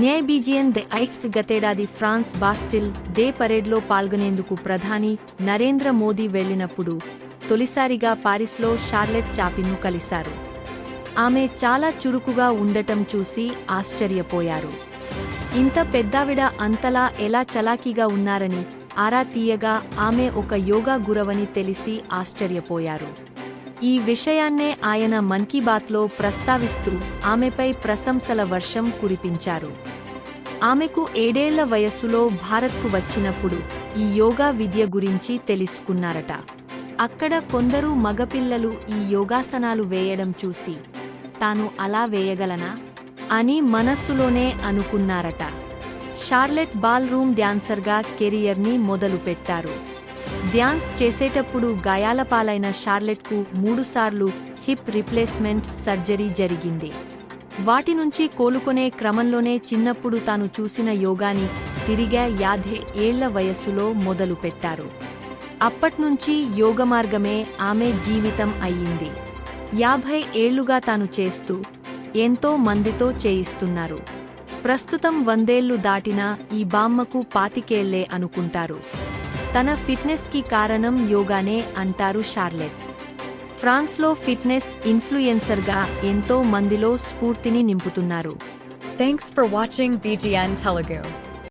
న్యాయబీజియన్ the ఐక్స్ గతేడాది France Bastille day పరేడ్లో పాల్గొనేందుకు ప్రధాని నరేంద్ర మోదీ వెళ్ళినప్పుడు తొలిసారిగా పారిస్లో షార్లెట్ చాపిన్ను కలిశారు. ఆమె చాలా చురుకుగా ఉండటం చూసి ఆశ్చర్యపోయారు. ఇంత పెద్దావిడ అంతలా ఎలా చలాకీగా ఉన్నారని ఆరా తీయగా ఆమె ఒక యోగా గురవని తెలిసి ఆశ్చర్యపోయారు. ఈ విషయాన్నే ఆయన మన్ కీ బాత్లో ప్రస్తావిస్తూ ఆమెపై ప్రశంసల వర్షం కురిపించారు. ఆమెకు ఏడేళ్ళ వయస్సులో భారత్కు వచ్చినప్పుడు ఈ యోగా విద్య గురించి తెలుసుకున్నారట. అక్కడ కొందరు మగపిల్లలు ఈ యోగాసనాలు వేయడం చూసి తాను అలా వేయగలనా? అని మనస్సులోనే అనుకున్నారట. షార్లెట్ బాల్ రూమ్ డ్యాన్సర్గా కెరియర్ని మొదలుపెట్టారు. డ్యాన్స్ చేసేటప్పుడు గాయాల పాలైన షార్లెట్కు మూడుసార్లు హిప్ రిప్లేస్మెంట్ సర్జరీ జరిగింది. వాటి నుంచి కోలుకునే క్రమంలోనే చిన్నప్పుడు తాను చూసిన యోగాని తిరిగా యాభై ఏళ్ళ వయస్సులో మొదలుపెట్టారు. అప్పట్నుంచి యోగమార్గమే ఆమె జీవితం అయ్యింది. యాభై ఏళ్ళుగా తాను చేస్తూ ఎంతో మందితో చేయిస్తున్నారు. ప్రస్తుతం వందేళ్ళు దాటినా ఈ బామ్మకు పాతికేళ్ళే అనుకుంటారు. తన ఫిట్నెస్కి కారణం యోగానే అంటారు షార్లెట్ ఫ్రాన్స్లో ఫిట్నెస్ ఇన్ఫ్లుయెన్సర్గా ఎంతో మందిలో స్ఫూర్తిని నింపుతున్నారు thanks for watching BGN Telugu.